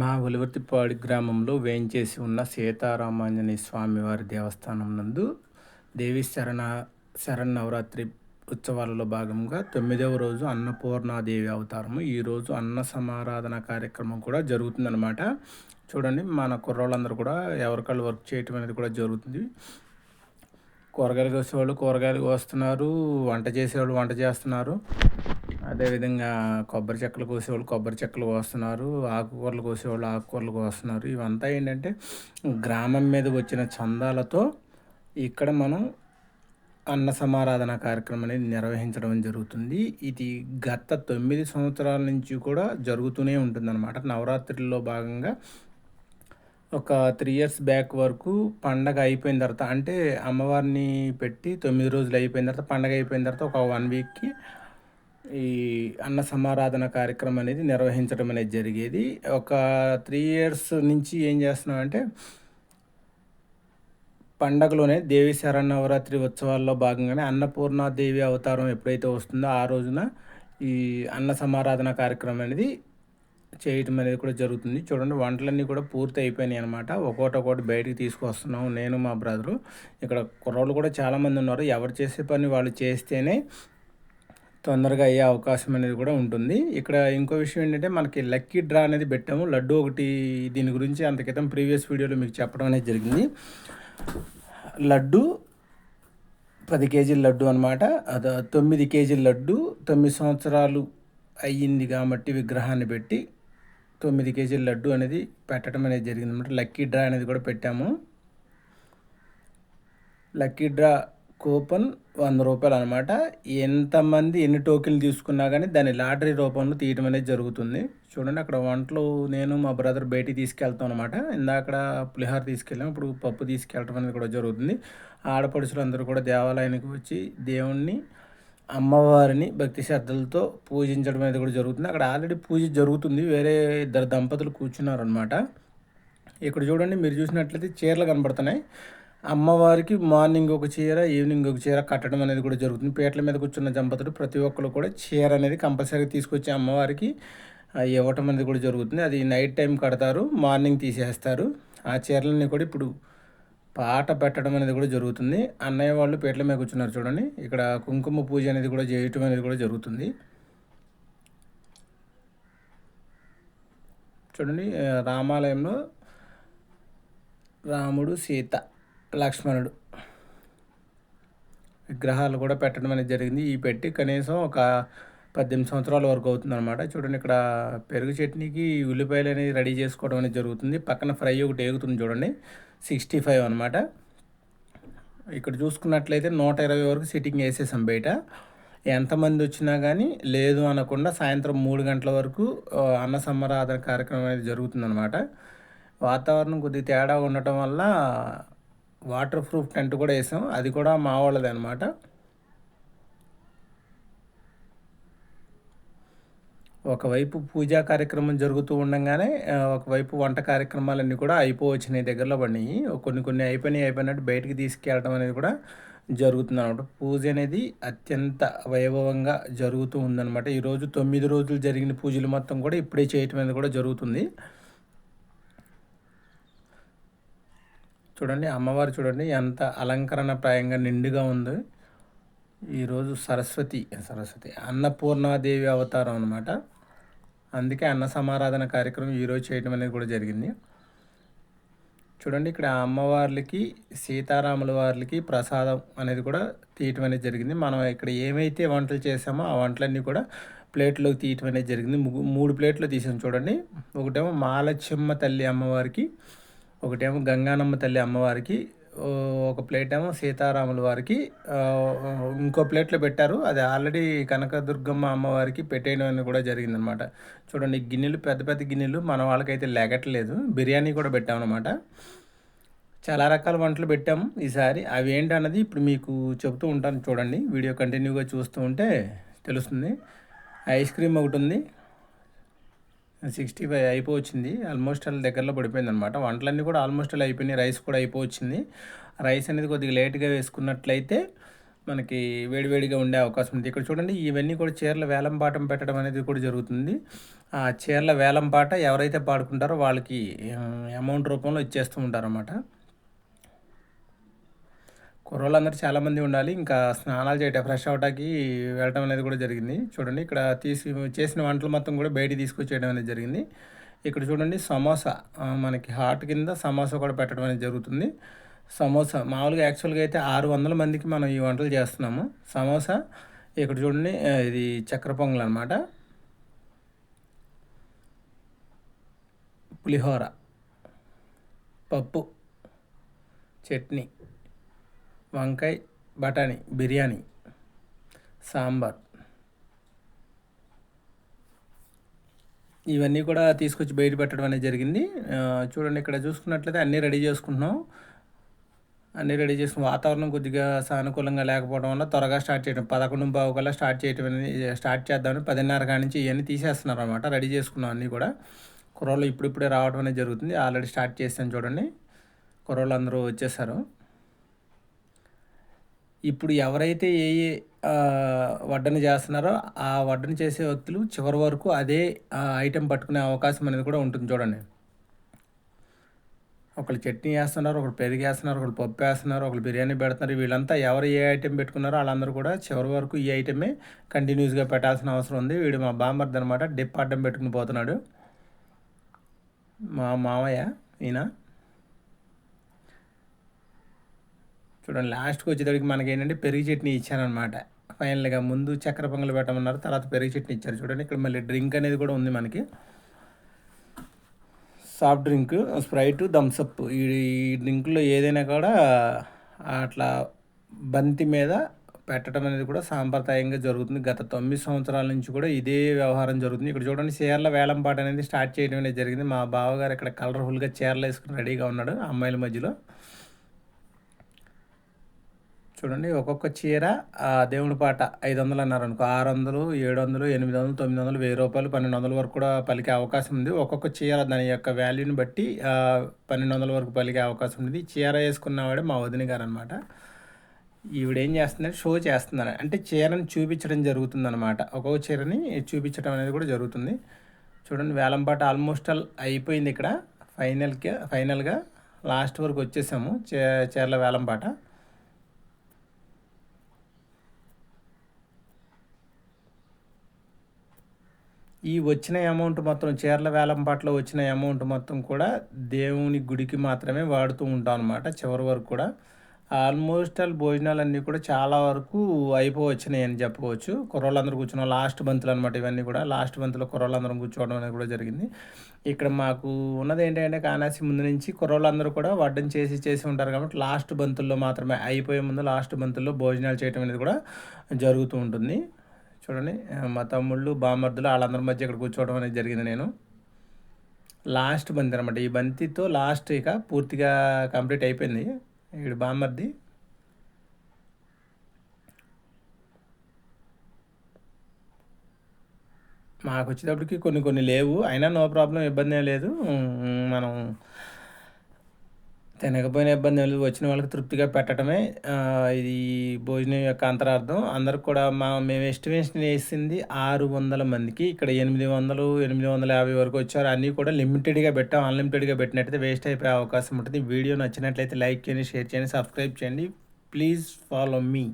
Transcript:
మా ఉలవర్తిపాడి గ్రామంలో వేయించేసి ఉన్న సీతారామాంజనేయ స్వామివారి దేవస్థానం నందు దేవి శరణ శరన్నవరాత్రి ఉత్సవాలలో భాగంగా తొమ్మిదవ రోజు అన్నపూర్ణాదేవి అవతారము. ఈరోజు అన్న సమారాధన కార్యక్రమం కూడా జరుగుతుందన్నమాట. చూడండి మన కుర్రోళ్ళందరూ కూడా ఎవరికాళ్ళు వర్క్ చేయటం అనేది కూడా జరుగుతుంది. కూరగాయలు కోసేవాళ్ళు కూరగాయలు కోస్తున్నారు వంట చేసేవాళ్ళు వంట చేస్తున్నారు. అదేవిధంగా కొబ్బరి చెక్కలు కోసేవాళ్ళు కొబ్బరి చెక్కలు కోస్తున్నారు ఆకుకూరలు కోసేవాళ్ళు ఆకుకూరలు కోస్తున్నారు. ఇవంతా ఏంటంటే గ్రామం మీద వచ్చిన చందాలతో ఇక్కడ మనం అన్న సమారాధన కార్యక్రమం అనేది నిర్వహించడం జరుగుతుంది. ఇది గత తొమ్మిది సంవత్సరాల నుంచి కూడా జరుగుతూనే ఉంటుందన్నమాట. నవరాత్రిలో భాగంగా ఒక త్రీ ఇయర్స్ బ్యాక్ వరకు పండగ అయిపోయిన తర్వాత అంటే అమ్మవారిని పెట్టి తొమ్మిది రోజులు అయిపోయిన తర్వాత పండగ అయిపోయిన తర్వాత ఒక వన్ వీక్కి ఈ అన్న సమారాధన కార్యక్రమం అనేది నిర్వహించడం అనేది జరిగేది. ఒక త్రీ ఇయర్స్ నుంచి ఏం చేస్తున్నామంటే పండగలోనే దేవి శరణవరాత్రి ఉత్సవాల్లో భాగంగానే అన్నపూర్ణాదేవి అవతారం ఎప్పుడైతే వస్తుందో ఆ రోజున ఈ అన్న సమారాధన కార్యక్రమం అనేది చేయటం అనేది కూడా జరుగుతుంది. చూడండి వంటలన్నీ కూడా పూర్తి అయిపోయినాయి అనమాట ఒక్కోటి ఒకటి బయటికి తీసుకొస్తున్నాం. నేను మా బ్రదరు ఇక్కడ కుర్రోళ్ళు కూడా చాలామంది ఉన్నారు. ఎవరు చేసే పని వాళ్ళు చేస్తేనే తొందరగా అయ్యే అవకాశం అనేది కూడా ఉంటుంది. ఇక్కడ ఇంకో విషయం ఏంటంటే మనకి లక్కీ డ్రా అనేది పెట్టాము. లడ్డు ఒకటి దీని గురించి అంత క్రితం ప్రీవియస్ వీడియోలో మీకు చెప్పడం అనేది జరిగింది. లడ్డు పది కేజీల లడ్డు అనమాట అది తొమ్మిది కేజీల లడ్డు తొమ్మిది సంవత్సరాలు అయ్యింది కాబట్టి విగ్రహాన్ని పెట్టి తొమ్మిది కేజీల లడ్డు అనేది పెట్టడం అనేది జరిగింది అనమాట లక్కీ డ్రా అనేది కూడా పెట్టాము. లక్కీ డ్రా కూపన్ వంద రూపాయలు అనమాట ఎంతమంది ఎన్ని టోకెన్లు తీసుకున్నా కానీ దాన్ని లాటరీ రూపంలో తీయటం అనేది జరుగుతుంది. చూడండి అక్కడ వంటలు నేను మా బ్రదర్ బయటికి తీసుకెళ్తాం అనమాట ఇందాక పులిహార తీసుకెళ్ళాం. ఇప్పుడు పప్పు తీసుకెళ్ళటం అనేది కూడా జరుగుతుంది. ఆడపడుచులు అందరూ కూడా దేవాలయానికి వచ్చి దేవుణ్ణి అమ్మవారిని భక్తి శ్రద్ధలతో పూజించడం అనేది కూడా జరుగుతుంది. అక్కడ ఆల్రెడీ పూజ జరుగుతుంది. వేరే ఇద్దరు దంపతులు కూర్చున్నారనమాట ఇక్కడ చూడండి మీరు చూసినట్లయితే చీరలు కనబడుతున్నాయి. అమ్మవారికి మార్నింగ్ ఒక చీర ఈవినింగ్ ఒక చీర కట్టడం అనేది కూడా జరుగుతుంది. పీటల మీద కూర్చున్న దంపతులు ప్రతి ఒక్కరు కూడా చీర అనేది కంపల్సరీగా తీసుకొచ్చి అమ్మవారికి ఇవ్వటం అనేది కూడా జరుగుతుంది. అది నైట్ టైం కడతారు మార్నింగ్ తీసేస్తారు. ఆ చీరలన్నీ కూడా ఇప్పుడు పాట పెట్టడం అనేది కూడా జరుగుతుంది. అన్నయ్య వాళ్ళు పీటల మీద కూర్చున్నారు చూడండి. ఇక్కడ కుంకుమ పూజ అనేది కూడా చేయటం అనేది కూడా జరుగుతుంది. చూడండి రామాలయంలో రాముడు సీత. లక్ష్మణుడు. విగ్రహాలు కూడా పెట్టడం అనేది జరిగింది. ఈ పెట్టి కనీసం ఒక పద్దెనిమిది సంవత్సరాల వరకు అవుతుంది అనమాట చూడండి ఇక్కడ పెరుగు చట్నీకి ఉల్లిపాయలు అనేది రెడీ చేసుకోవడం అనేది జరుగుతుంది. పక్కన ఫ్రై ఒకటి ఏగుతుంది చూడండి. సిక్స్టీ ఫైవ్ అనమాట ఇక్కడ చూసుకున్నట్లయితే నూట ఇరవై వరకు సిట్టింగ్ వేసేసాం బయట. ఎంతమంది వచ్చినా కానీ లేదు అనకుండా సాయంత్రం మూడు గంటల వరకు అన్న సంబరాధన కార్యక్రమం అనేది జరుగుతుందన్నమాట. వాతావరణం కొద్దిగా తేడా ఉండటం వల్ల వాటర్ ప్రూఫ్ టెంట్ కూడా వేసాం. అది కూడా మా వాళ్ళది అనమాట ఒకవైపు పూజా కార్యక్రమం జరుగుతూ ఉండగానే ఒకవైపు వంట కార్యక్రమాలన్నీ కూడా అయిపోవచ్చినాయి దగ్గరలో పడినాయి. కొన్ని కొన్ని అయిపోయినాయి అయిపోయినట్టు బయటికి తీసుకెళ్ళడం అనేది కూడా జరుగుతుంది అనమాట పూజ అనేది అత్యంత వైభవంగా జరుగుతూ ఉందన్నమాట. ఈరోజు తొమ్మిది రోజులు జరిగిన పూజలు మొత్తం కూడా ఇప్పుడే చేయటం అనేది కూడా జరుగుతుంది. చూడండి అమ్మవారు చూడండి ఎంత అలంకరణప్రాయంగా నిండుగా ఉంది. ఈరోజు సరస్వతి సరస్వతి అన్నపూర్ణాదేవి అవతారం అనమాట అందుకే అన్న సమారాధన కార్యక్రమం ఈరోజు చేయడం అనేది కూడా జరిగింది. చూడండి ఇక్కడ అమ్మవార్లకి సీతారాముల వారికి ప్రసాదం అనేది కూడా తీయటం అనేది జరిగింది. మనం ఇక్కడ ఏమైతే వంటలు చేసామో ఆ వంటలన్నీ కూడా ప్లేట్లోకి తీయటం అనేది జరిగింది. మూడు ప్లేట్లు తీసాం చూడండి. ఒకటేమో మాలచిమ్మ తల్లి అమ్మవారికి ఒకటేమో గంగానమ్మ తల్లి అమ్మవారికి ఒక ప్లేట్ ఏమో సీతారాముల వారికి ఇంకో ప్లేట్లో పెట్టారు. అది ఆల్రెడీ కనకదుర్గమ్మ అమ్మవారికి పెట్టేయడం అనేది కూడా జరిగిందనమాట. చూడండి గిన్నెలు పెద్ద పెద్ద గిన్నెలు మన వాళ్ళకైతే లెగట్లేదు. బిర్యానీ కూడా పెట్టామన్నమాట చాలా రకాల వంటలు పెట్టాము ఈసారి. అవి ఏంటన్నది ఇప్పుడు మీకు చెబుతూ ఉంటాను చూడండి. వీడియో కంటిన్యూగా చూస్తూ ఉంటే తెలుస్తుంది. ఐస్ క్రీమ్ ఒకటి ఉంది. Sixty five అయిపోవచ్చింది. ఆల్మోస్ట్ అలా దగ్గరలో పడిపోయింది అనమాట వంటలన్నీ కూడా ఆల్మోస్ట్ అలా అయిపోయినాయి. రైస్ కూడా అయిపోవచ్చింది. రైస్ అనేది కొద్దిగా లేట్గా వేసుకున్నట్లయితే మనకి వేడివేడిగా ఉండే అవకాశం ఉంది. ఇక్కడ చూడండి ఇవన్నీ కూడా చీరల వేలం పాఠం పెట్టడం అనేది కూడా జరుగుతుంది. ఆ చీరల వేలం పాట ఎవరైతే పాడుకుంటారో వాళ్ళకి అమౌంట్ రూపంలో ఇచ్చేస్తూ ఉంటారన్నమాట. కుర్రోళ్ళందరూ చాలామంది ఉండాలి. ఇంకా స్నానాలు చేయటం ఫ్రెష్ అవటానికి వెళ్ళడం అనేది కూడా జరిగింది. చూడండి ఇక్కడ తీసి చేసిన వంటలు మొత్తం కూడా బయటికి తీసుకొచ్చేయడం అనేది జరిగింది. ఇక్కడ చూడండి సమోసా. మనకి హాట్ కింద సమోసా కూడా పెట్టడం అనేది జరుగుతుంది. సమోసా మామూలుగా యాక్చువల్గా అయితే ఆరు వందల మందికి మనం ఈ వంటలు చేస్తున్నాము. సమోసా ఇక్కడ చూడండి ఇది చక్కెర పొంగల్ అనమాట పులిహోర పప్పు చట్నీ. వంకాయ బఠానీ బిర్యానీ సాంబార్. ఇవన్నీ కూడా తీసుకొచ్చి బయట పెట్టడం అనేది జరిగింది. చూడండి ఇక్కడ చూసుకున్నట్లయితే అన్నీ రెడీ చేసుకుంటున్నాం. అన్నీ రెడీ చేసుకుని వాతావరణం కొద్దిగా సానుకూలంగా లేకపోవడం వల్ల త్వరగా స్టార్ట్ చేయడం పదకొండు బావు కల్లా స్టార్ట్ చేయడం అనేది స్టార్ట్ చేద్దామని పదిన్నర కాడి నుంచి ఇవన్నీ తీసేస్తున్నారు అనమాట రెడీ చేసుకున్నాం అన్నీ కూడా. కుర్రోళ్ళు ఇప్పుడిప్పుడే రావడం అనేది జరుగుతుంది. ఆల్రెడీ స్టార్ట్ చేసాను చూడండి. కుర్రోళ్ళు అందరూ వచ్చేసారు. ఇప్పుడు ఎవరైతే ఏ ఏ వడ్డన చేస్తున్నారో ఆ వడ్డన చేసే వ్యక్తులు చివరి వరకు అదే ఐటెం పట్టుకునే అవకాశం అనేది కూడా ఉంటుంది చూడండి. ఒకళ్ళు చట్నీ వేస్తున్నారు ఒకళ్ళు పెరుగు వేస్తున్నారు ఒకళ్ళు పప్పు వేస్తున్నారు ఒకళ్ళు బిర్యానీ పెడుతున్నారు వీళ్ళంతా ఎవరు ఏ ఐటెం పెట్టుకున్నారో వాళ్ళందరూ కూడా చివరి వరకు ఈ ఐటమే కంటిన్యూస్గా పెట్టాల్సిన అవసరం ఉంది. వీడు మా బామ్మర్ది అనమాట డిప్ అడ్డం పెట్టుకుని పోతున్నాడు. మా మామయ్య ఈయన చూడండి లాస్ట్కి వచ్చేటప్పటికి మనకి ఏంటంటే పెరుగు చట్నీ ఇచ్చారనమాట ఫైనల్గా ముందు చక్కెర పొంగలు పెట్టమన్నారు తర్వాత పెరుగు చట్నీ ఇచ్చారు. చూడండి ఇక్కడ మళ్ళీ డ్రింక్ అనేది కూడా ఉంది మనకి. సాఫ్ట్ డ్రింక్ స్ప్రైట్ థమ్స్అప్ ఈ డ్రింక్లో ఏదైనా కూడా అట్లా బంతి మీద పెట్టడం అనేది కూడా సాంప్రదాయంగా జరుగుతుంది. గత తొమ్మిది సంవత్సరాల నుంచి కూడా ఇదే వ్యవహారం జరుగుతుంది. ఇక్కడ చూడండి చీరల వేలంపాట అనేది స్టార్ట్ చేయడం అనేది జరిగింది. మా బావగారు ఇక్కడ కలర్ఫుల్గా చీరలు వేసుకుని రెడీగా ఉన్నాడు అమ్మాయిల మధ్యలో. చూడండి ఒక్కొక్క చీర దేవుడి పాట ఐదు వందలు అన్నారు అనుకో. ఆరు వందలు ఏడు వందలు ఎనిమిది వందలు తొమ్మిది వందలు వెయ్యి రూపాయలు పన్నెండు వందల వరకు కూడా పలికే అవకాశం ఉంది. ఒక్కొక్క చీర దాని యొక్క వాల్యూని బట్టి పన్నెండు వందల వరకు పలికే అవకాశం ఉంది. చీర వేసుకున్నవాడే మా వదిన గారు అనమాట ఈవిడ ఏం షో చేస్తున్నారు అంటే చీరను చూపించడం జరుగుతుంది అనమాట ఒక్కొక్క చీరని చూపించడం అనేది కూడా జరుగుతుంది. చూడండి వేలంపాట ఆల్మోస్ట్ ఆల్ అయిపోయింది ఇక్కడ. ఫైనల్కి ఫైనల్గా లాస్ట్ వరకు వచ్చేసాము చీ చీరల వేలంపాట ఈ వచ్చిన అమౌంట్ మొత్తం చీరల వేలంపాట్లో వచ్చిన అమౌంట్ మొత్తం కూడా దేవుని గుడికి మాత్రమే వాడుతూ ఉంటాం అనమాట చివరి వరకు కూడా. ఆల్మోస్ట్ ఆల్ భోజనాలన్నీ కూడా చాలా వరకు అయిపోవచ్చినాయి అని చెప్పవచ్చు. కుర్రోళ్ళందరూ కూర్చున్నాం లాస్ట్ బంతులు అనమాట ఇవన్నీ కూడా. లాస్ట్ బంతులో కుర్రోళ్ళందరం కూర్చోవడం అనేది కూడా జరిగింది. ఇక్కడ మాకు ఉన్నది ఏంటంటే కానాసి ముందు నుంచి కుర్రోళ్ళందరూ కూడా వడ్డం చేసి చేసి ఉంటారు కాబట్టి లాస్ట్ బంతుల్లో మాత్రమే అయిపోయే ముందు లాస్ట్ బంతుల్లో భోజనాలు చేయడం అనేది కూడా జరుగుతూ ఉంటుంది. చూడండి మా తమ్ముళ్ళు బామర్దులు వాళ్ళందరి మధ్య ఇక్కడ కూర్చోవడం అనేది జరిగింది నేను. లాస్ట్ బంతి అనమాట ఈ బంతితో లాస్ట్ ఇక పూర్తిగా కంప్లీట్ అయిపోయింది. ఇక్కడ బామర్ది మాకు వచ్చేటప్పటికి కొన్ని కొన్ని లేవు. అయినా నో ప్రాబ్లం ఇబ్బంది ఏం లేదు. మనం తినకపోయిన ఇబ్బంది లేదు. వచ్చిన వాళ్ళకి తృప్తిగా పెట్టడమే ఇది భోజనం యొక్క అంతరార్థం. అందరికి కూడా మా మేము ఎస్టిమేషన్ వేసింది ఆరు వందల మందికి. ఇక్కడ ఎనిమిది వందలు ఎనిమిది వందల యాభై వరకు వచ్చారు. అన్నీ కూడా లిమిటెడ్గా పెట్టాం. అన్లిమిటెడ్గా పెట్టినట్టయితే వేస్ట్ అయిపోయే అవకాశం ఉంటుంది. వీడియో నచ్చినట్లయితే లైక్ చేయండి షేర్ చేయండి సబ్స్క్రైబ్ చేయండి. Please follow me